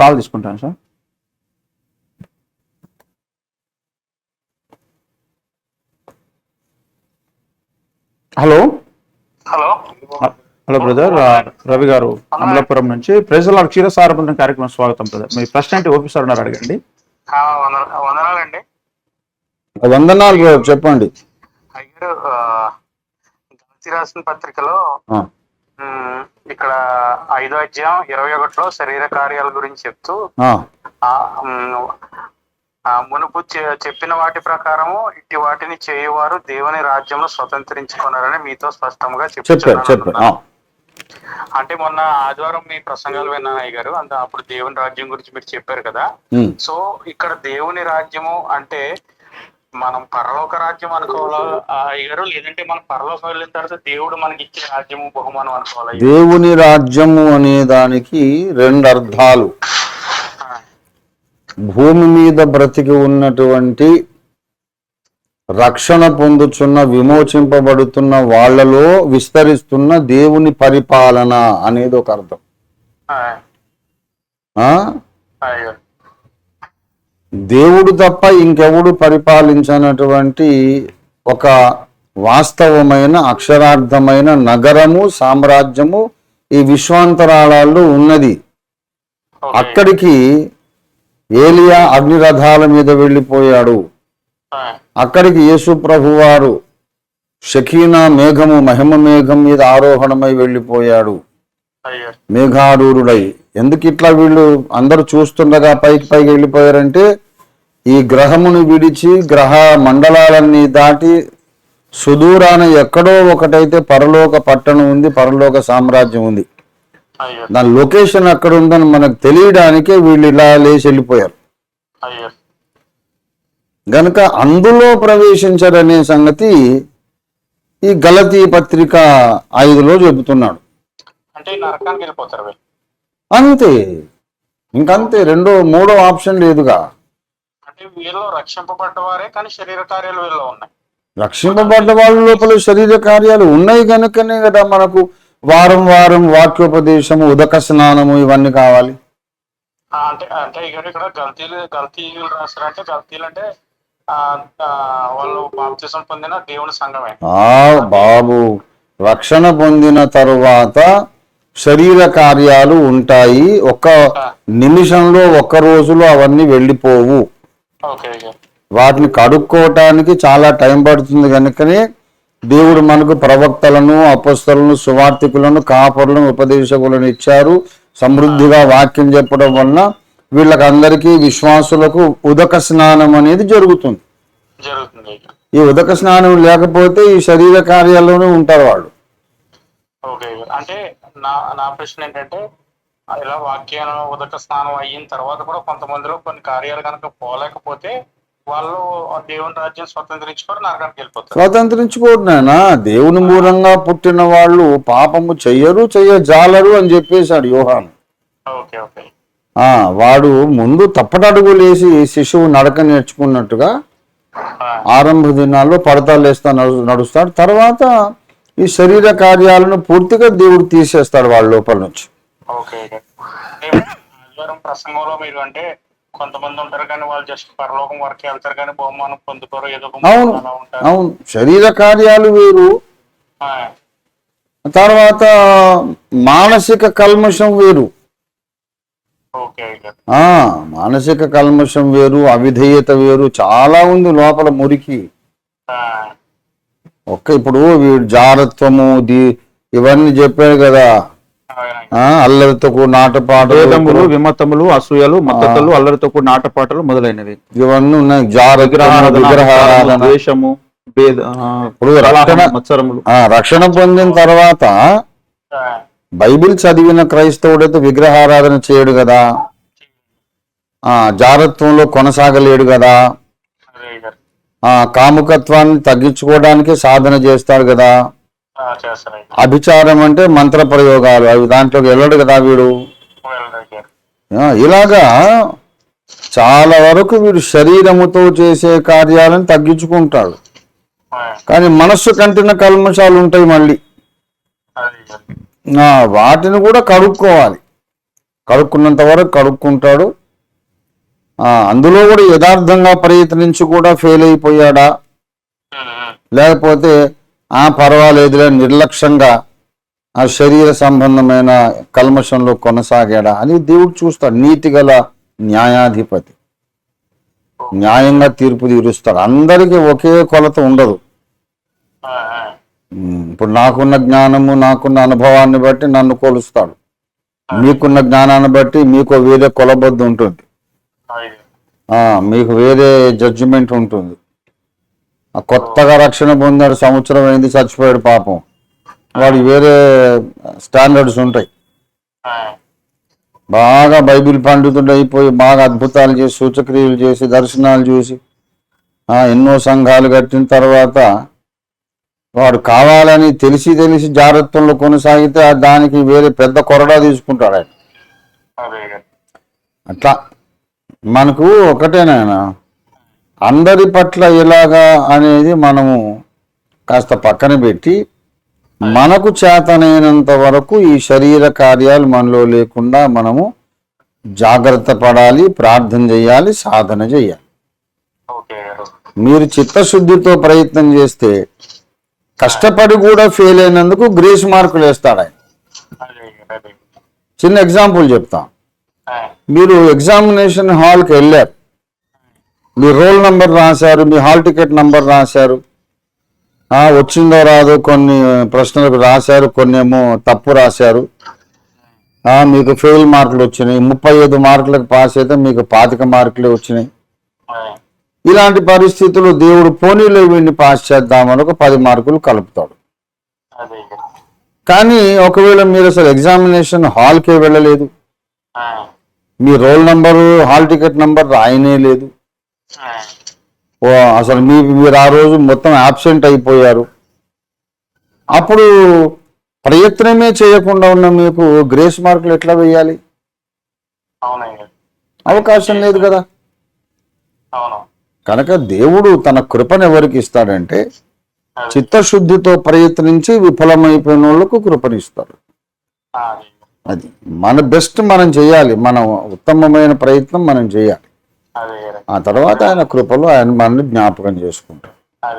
Call తీసుకుంటాను sir. Hello. Hello. Hello brother Ravi garu Amalapuram నుంచి ప్రజల క్షీరసారపడిన కార్యక్రమం స్వాగతం బ్రదర్. మీ ప్రశ్న ఏంటి ఓపీ సార్ ఉన్నారు అడగండి. వందనాలండి. వందనాలు చెప్పండి. రాసిన పత్రికలో ఇక్కడ ఐదో అధ్యాయం ఇరవై ఒకటిలో శరీర కార్యాల గురించి చెప్తూ మునుపు చెప్పిన వాటి ప్రకారము ఇట్టి వాటిని చేయువారు దేవుని రాజ్యంలో స్వతంత్రించుకున్నారని మీతో స్పష్టంగా ఆ, అంటే మొన్న ఆదివారం మీ ప్రసంగాలు విన్నాను అయ్య గారు అంత అప్పుడు దేవుని రాజ్యం గురించి మీరు చెప్పారు కదా. సో ఇక్కడ దేవుని రాజ్యము అంటే మనం పరలోక రాజ్యం అనుకోవాలా? అయ్యగారు లేదంటే మనం పరలోకం వెళ్ళిన తర్వాత దేవుడు మనకి ఇచ్చే రాజ్యము బహుమానం అనుకోవాలా? దేవుని రాజ్యము అనే దానికి రెండు అర్థాలు. భూమి మీద బ్రతికి ఉన్నటువంటి రక్షణ పొందుచున్న విమోచింపబడుతున్న వాళ్ళలో విస్తరిస్తున్న దేవుని పరిపాలన అనేది ఒక అర్థం. దేవుడు తప్ప ఇంకెవడు పరిపాలించినటువంటి ఒక వాస్తవమైన అక్షరార్థమైన నగరము సామ్రాజ్యము ఈ విశ్వాంతరాళాల్లో ఉన్నది. అక్కడికి ఏలియా అగ్నిరథాల మీద వెళ్ళిపోయాడు అక్కడికి యేసు ప్రభువారు షకీనా మేఘము మహిమ మేఘం మీద ఆరోహణమై వెళ్ళిపోయాడు. మేఘారూరుడై. ఎందుకు ఇట్లా వీళ్ళు అందరూ చూస్తుండగా పైకి పైకి వెళ్ళిపోయారంటే ఈ గ్రహమును విడిచి గ్రహ మండలాలన్నీ దాటి సుదూరాన ఎక్కడో ఒకటైతే పరలోక పట్టణం ఉంది పరలోక సామ్రాజ్యం ఉంది. దాని లొకేషన్ అక్కడ ఉందని మనకు తెలియడానికే వీళ్ళు ఇలా లేచి వెళ్ళిపోయారు. గనుక అందులో ప్రవేశించరనే సంగతి ఈ గలతీ పత్రిక ఐదులో చెబుతున్నాడు. అంటే నరకానికి వెళ్ళిపోతారు వీళ్ళు. అంతే. ఇంకంతే రెండో మూడో ఆప్షన్ లేదుగా. అంటే వీళ్ళు రక్షింపబడ్డ వారే కానీ శరీర కార్యాలు వీళ్ళు ఉన్నాయి. రక్షింపబడ్డ వాళ్ళ లోపల శరీర కార్యాలు ఉన్నాయి కనుకనే కదా మనకు వారం వారం వాక్యోపదేశము ఉదక స్నానము ఇవన్నీ కావాలి. అంటే అంటే ఇక్కడ గల్తీలు గల్తీలు రాశారంటే గల్తీలు అంటే వాళ్ళు బాప్తిసం పొందిన దేవుని సంఘమే. బాబు రక్షణ పొందిన తరువాత శరీర కార్యాలు ఉంటాయి. ఒక్క నిమిషంలో ఒక్క రోజులో అవన్నీ వెళ్ళిపోవు. వాటిని కడుక్కోవటానికి చాలా టైం పడుతుంది కనుకనే దేవుడు మనకు ప్రవక్తలను అపస్తులను సువార్థికులను కాపరులను ఉపదేశకులను ఇచ్చారు. సమృద్ధిగా వాక్యం చెప్పడం వలన వీళ్ళకి అందరికీ విశ్వాసులకు ఉదక స్నానం అనేది జరుగుతుంది. ఈ ఉదక స్నానం లేకపోతే ఈ శరీర కార్యాల్లోనే ఉంటారు వాళ్ళు. అంటే నా నా ప్రశ్న ఏంటంటే ఇలా వాక్యాన్ని ఉదక స్నానం అయిన తర్వాత కూడా కొంతమందిలో కొన్ని కార్యాలు కనుక పోలేకపోతే వాళ్ళు దేవుని రాజ్యం స్వతంత్రించుకొని నరకానికి వెళ్ళిపోతారు. స్వతంత్రించుకోవడం దేవుని మూలంగా పుట్టిన వాళ్ళు పాపము చెయ్యరు చెయ్యజాలరు అని చెప్పేశాడు యోహాను. Okay okay. ఆ వాడు ముందు తప్పటడుగులేసి శిశువు నడక నేర్చుకున్నట్టుగా ఆరంభ దినాల్లో పడతాలు వేస్తా నడు- నడుస్తాడు. తర్వాత ఈ శరీర కార్యాలను పూర్తిగా దేవుడు తీసేస్తాడు వాళ్ళ లోపల నుంచి. ప్రసంగంలో మీరు అంటే కొంతమంది ఉంటారు కానీ వాళ్ళు జస్ట్ పరలోకం వరకు వెళ్తారు కానీ బహుమానం పొందుకోరు ఏదో అవును. అవును. శరీర కార్యాలు వేరు. తర్వాత మానసిక కల్మషం వేరు. Okay okay. ఆ మానసిక కల్మషం వేరు అవిధేయత వేరు చాలా ఉంది లోపల మురికి. ఒక్క ఇప్పుడు వీడు జారత్వము ది ఇవన్నీ చెప్పాడు కదా. అల్లరితో కూడిన ఆటపాటలు వేదములు విమతములు అసూయలు మద్దతులు అల్లరితో కూడిన ఆటపాటలు మొదలైనవి. ఇవన్నీ ఉన్నాయి. విగ్రహారాధన ద్వేషము ఇప్పుడు రక్షణ- పొందిన తర్వాత బైబిల్ చదివిన క్రైస్తవుడైతే విగ్రహారాధన చేయడు కదా. ఆ జారత్వంలో కొనసాగలేడు కదా. ఆ కాముకత్వాన్ని తగ్గించుకోవడానికి సాధన చేస్తాడు కదా. అభిచారం అంటే మంత్ర ప్రయోగాలు అవి దాంట్లోకి వెళ్ళడు కదా వీడు. ఇలాగా చాలా వరకు వీడు శరీరముతో చేసే కార్యాలను తగ్గించుకుంటాడు. కానీ మనస్సు కంటిన కల్మషాలు ఉంటాయి మళ్ళీ. వాటిని కూడా కడుక్కోవాలి. కడుక్కున్నంత వరకు కడుక్కుంటాడు. అందులో కూడా యథార్థంగా ప్రయత్నించి కూడా ఫెయిల్ అయిపోయాడా? లేకపోతే ఆ పర్వాలేదులే నిర్లక్ష్యంగా ఆ శరీర సంబంధమైన కల్మషంలో కొనసాగాడా? అని దేవుడు చూస్తాడు. నీతి గల న్యాయాధిపతి. న్యాయంగా తీర్పు తీరుస్తాడు. అందరికీ ఒకే కొలత ఉండదు. ఇప్పుడు నాకున్న జ్ఞానము నాకున్న అనుభవాన్ని బట్టి నన్ను కొలుస్తాడు. మీకున్న జ్ఞానాన్ని బట్టి మీకు వేరే కొలబద్దు ఉంటుంది. మీకు వేరే జడ్జిమెంట్ ఉంటుంది. కొత్తగా రక్షణ పొందాడు సంవత్సరం అయింది చచ్చిపోయాడు పాపం. వాడు వేరే స్టాండర్డ్స్ ఉంటాయి. బాగా బైబిల్ పండితుడు అయిపోయి బాగా అద్భుతాలు చేసి సూచక్రియలు చేసి దర్శనాలు చూసి ఆ, ఎన్నో సంఘాలు కట్టిన తర్వాత వాడు కావాలని తెలిసి తెలిసి జాగ్రత్తలో కొనసాగితే దానికి వేరే పెద్ద కొరడా తీసుకుంటాడు ఆయన. అట్లా మనకు ఒకటేనాయన అందరి పట్ల ఎలాగా అనేది మనము కాస్త పక్కన పెట్టి మనకు చేతనైనంత వరకు ఈ శరీర కార్యాలు మనలో లేకుండా మనము జాగ్రత్త పడాలి ప్రార్థన చేయాలి సాధన చేయాలి. మీరు చిత్తశుద్ధితో ప్రయత్నం చేస్తే కష్టపడి కూడా ఫెయిల్ అయినందుకు గ్రేస్ మార్కులు వేస్తాడు ఆయన. చిన్న ఎగ్జాంపుల్ చెప్తాం. మీరు ఎగ్జామినేషన్ హాల్కి వెళ్ళారు. మీ రోల్ నంబర్ రాశారు మీ హాల్ టికెట్ నంబర్ రాశారు. వచ్చిందో రాదో కొన్ని ప్రశ్నలకు రాశారు కొన్ని ఏమో తప్పు రాశారు. మీకు ఫెయిల్ మార్కులు వచ్చినాయి. ముప్పై ఐదు మార్కులకు పాస్ అయితే మీకు పాతిక మార్కులే వచ్చినాయి. ఇలాంటి పరిస్థితులు దేవుడు పోనీలో వీడిని పాస్ చేద్దామని ఒక పది మార్కులు కలుపుతాడు. కానీ ఒకవేళ మీరు అసలు ఎగ్జామినేషన్ హాల్కే వెళ్ళలేదు. మీ roll number hall ticket number రాయనే లేదు. అసలు మీ మీరు ఆ రోజు మొత్తం యాబ్సెంట్ అయిపోయారు. అప్పుడు ప్రయత్నమే చేయకుండా ఉన్న మీకు గ్రేస్ మార్కులు ఎట్లా వేయాలి? అవకాశం లేదు కదా. అవును. కనుక దేవుడు తన కృపను ఎవరికి ఇస్తాడంటే చిత్తశుద్ధితో ప్రయత్నించి విఫలమైపోయిన వాళ్ళకు కృపనిస్తాడు అదే. మన బెస్ట్ మనం చేయాలి. మన ఉత్తమమైన ప్రయత్నం మనం చేయాలి. ఆ తర్వాత ఆయన కృపలో ఆయన మనల్ని జ్ఞాపకం చేసుకుంటాడు.